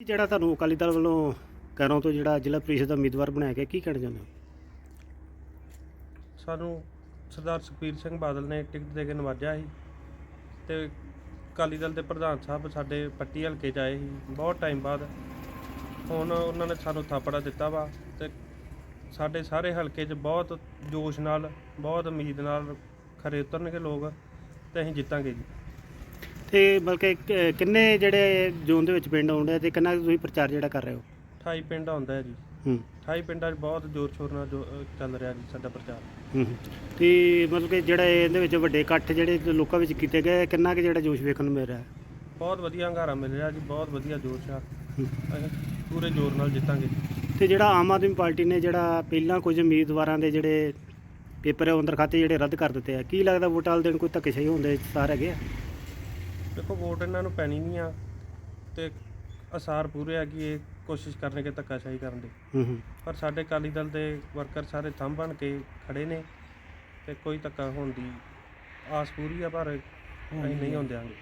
ਜਿਹੜਾ ਤੁਹਾਨੂੰ ਅਕਾਲੀ ਦਲ ਵੱਲੋਂ ਘਰੋਂ ਤੋਂ ਜਿਹੜਾ ਜ਼ਿਲ੍ਹਾ ਪ੍ਰੀਸ਼ਦ ਦਾ ਉਮੀਦਵਾਰ ਬਣਾਇਆ ਗਿਆ, ਕੀ ਕਹਿਣਾ ਚਾਹੁੰਦੇ ਹੋ? ਸਾਨੂੰ ਸਰਦਾਰ ਸੁਖਬੀਰ ਸਿੰਘ ਬਾਦਲ ਨੇ ਟਿਕਟ ਦੇ ਕੇ ਨਵਾਜਿਆ ਸੀ ਤੇ ਅਕਾਲੀ ਦਲ ਦੇ ਪ੍ਰਧਾਨ ਸਾਹਿਬ ਸਾਡੇ ਪੱਟੀ ਹਲਕੇ 'ਚ ਆਏ ਸੀ, ਬਹੁਤ ਟਾਈਮ ਬਾਅਦ। ਹੁਣ ਉਹਨਾਂ ਨੇ ਸਾਨੂੰ ਥਾਪੜਾ ਦਿੱਤਾ ਵਾ ਤੇ ਸਾਡੇ ਸਾਰੇ ਹਲਕੇ 'ਚ ਬਹੁਤ ਜੋਸ਼ ਨਾਲ, ਬਹੁਤ ਉਮੀਦ ਨਾਲ ਖਰੇ ਉਤਰਨਗੇ ਲੋਕ ਤੇ ਅਸੀਂ ਜਿੱਤਾਂਗੇ ਜੀ। ਤੇ ਬਲਕਿ ਕਿ- ਕਿੰਨੇ ਜਿਹੜੇ ਜ਼ੋਨ ਦੇ ਵਿੱਚ ਪਿੰਡ ਆਉਂਦੇ ਆ ਤੇ ਕਿੰਨਾ ਕੁ ਤੁਸੀਂ ਪ੍ਰਚਾਰ ਜਿਹੜਾ ਕਰ ਰਹੇ ਹੋ? 28 ਪਿੰਡ ਆਉਂਦਾ ਹੈ ਜੀ। ਹੂੰ। 28 ਪਿੰਡਾਂ 'ਚ ਬਹੁਤ ਜ਼ੋਰ ਸ਼ੋਰ ਨਾਲ ਜੋ ਚੱਲ ਰਿਹਾ ਜੀ ਸਾਡਾ ਪ੍ਰਚਾਰ। ਹੂੰ ਹੂੰ। ਤੇ ਮਤਲਬ ਕਿ ਜਿਹੜਾ ਇਹਦੇ ਵਿੱਚ ਵੱਡੇ ਇਕੱਠ ਜਿਹੜੇ ਲੋਕਾਂ ਵਿੱਚ ਕੀਤੇ ਗਏ ਕਿੰਨਾ ਕੁ ਜਿਹੜਾ ਜੋਸ਼ ਵੇਖਣ ਨੂੰ ਮਿਲ ਰਿਹਾ? ਹੈ ਬਹੁਤ ਵਧੀਆ ਹੰਗਾਰਾ ਮਿਲ ਰਿਹਾ ਜੀ ਬਹੁਤ ਵਧੀਆ ਜੋਸ਼ ਆ। ਹੂੰ। ਅਸੀਂ ਪੂਰੇ ਜ਼ੋਰ ਨਾਲ ਜਿੱਤਾਂਗੇ। ਤੇ ਜਿਹੜਾ ਆਮ ਆਦਮੀ ਪਾਰਟੀ ਨੇ ਜਿਹੜਾ ਪਹਿਲਾਂ ਕੁਝ ਉਮੀਦਵਾਰਾਂ ਦੇ ਜਿਹੜੇ ਪੇਪਰ ਉਹ ਅੰਦਰ ਖਾਤੇ ਜਿਹੜੇ ਰੱਦ ਕਰ ਦਿੱਤੇ ਆ ਕੀ ਲੱਗਦਾ ਵੋਟਾਂ ਵਾਲੇ ਦਿਨ ਕੋਈ ਧੱਕੇਸ਼ਾਹੀ ਹੁੰਦੇ ਸਾਰ ਹੈਗੇ ਆ? ਦੇਖੋ ਵੋਟ ਇਹਨਾਂ ਨੂੰ ਪੈਣੀ ਨਹੀਂ ਆ ਤੇ ਅਸਾਰ ਪੂਰੇ ਆ ਕਿ ਇਹ ਕੋਸ਼ਿਸ਼ ਕਰਨਗੇ ਧੱਕਾਸ਼ਾਹੀ ਕਰਨ ਦੀ। ਹੂੰ ਹੂੰ। ਪਰ ਸਾਡੇ ਅਕਾਲੀ ਦਲ ਦੇ ਵਰਕਰ ਸਾਰੇ ਥੰਮ ਬਣ ਕੇ ਖੜੇ ਨੇ ਤੇ ਕੋਈ ਧੱਕਾ ਹੋਣ ਦੀ ਆਸ ਪੂਰੀ ਆ ਪਰ ਅਸੀਂ ਨਹੀਂ ਹੋਣ ਦਿਆਂਗੇ